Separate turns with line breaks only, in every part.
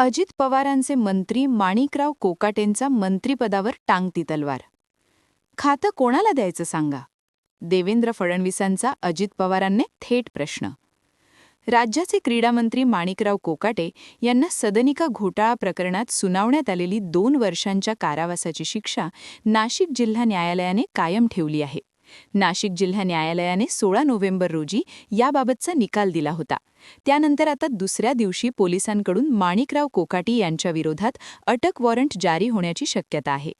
अजित पवारांचे मंत्री माणिकराव कोकाटेंचा मंत्रीपदावर टांगती तलवार. खातं कोणाला द्यायचं सांगा? देवेंद्र फडणवीसांचा अजित पवारांनी थेट प्रश्न. राज्याचे क्रीडामंत्री माणिकराव कोकाटे यांना सदनिका घोटाळा प्रकरणात सुनावण्यात आलेली दोन वर्षांच्या कारावासाची शिक्षा नाशिक जिल्हा न्यायालयाने कायम ठेवली आहे. नाशिक जिल्हा न्यायालयाने सोळा नोव्हेंबर रोजी याबाबतचा निकाल दिला होता. त्यानंतर आता दुसऱ्या दिवशी पोलिसांकडून माणिकराव कोकाटी यांच्या विरोधात अटक वॉरंट जारी होण्याची शक्यता आहे.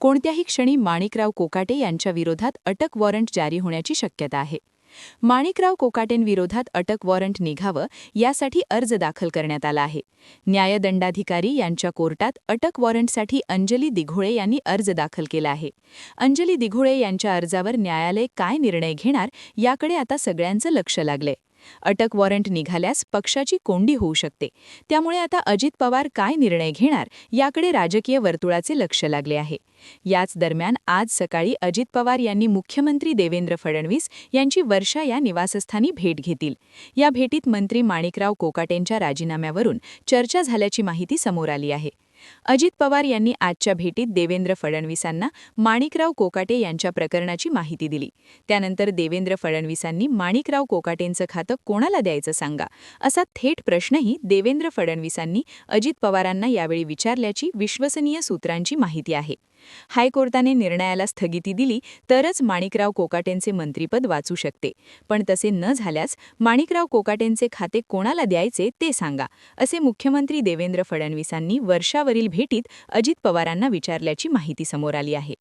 कोणत्याही क्षणी माणिकराव कोकाटे यांच्या विरोधात अटक वॉरंट जारी होण्याची शक्यता आहे. माणिकराव कोकाटेंविरोधात अटक वॉरंट निघावं यासाठी अर्ज दाखल करण्यात आला आहे. न्यायदंडाधिकारी यांच्या कोर्टात अटक वॉरंटसाठी अंजली दिघोळे यांनी अर्ज दाखल केला आहे. अंजली दिघोळे यांच्या अर्जावर न्यायालय काय निर्णय घेणार याकडे आता सगळ्यांचं लक्ष लागलंय. अटक वॉरंट निघाल्यास पक्षाची कोंडी होऊ शकते. त्यामुळे आता अजित पवार काय निर्णय घेणार याकडे राजकीय वर्तुळाचे लक्ष लागले आहे. याच दरम्यान आज सकाळी अजित पवार यांनी मुख्यमंत्री देवेंद्र फडणवीस यांची वर्षा या निवासस्थानी भेट घेतील. या भेटीत मंत्री माणिकराव कोकाटेंच्या राजीनाम्यावरून चर्चा झाल्याची माहिती समोर आली आहे. अजित पवार यांनी आजच्या भेटीत देवेंद्र फडणवीसांना माणिकराव कोकाटे यांच्या प्रकरणाची माहिती दिली. त्यानंतर देवेंद्र फडणवीसांनी माणिकराव कोकाटेंचं खातं कोणाला द्यायचं सांगा असा थेट प्रश्नही देवेंद्र फडणवीसांनी अजित पवारांना यावेळी विचारल्याची विश्वसनीय सूत्रांची माहिती आहे. हायकोर्टाने निर्णयाला स्थगिती दिली तरच माणिकराव कोकाटेंचे मंत्रीपद वाचू शकते. पण तसे न झाल्यास माणिकराव कोकाटेंचे खाते कोणाला द्यायचे ते सांगा असे मुख्यमंत्री देवेंद्र फडणवीसांनी वर्षावरील भेटीत अजित पवारांना विचारल्याची माहिती समोर आली आहे.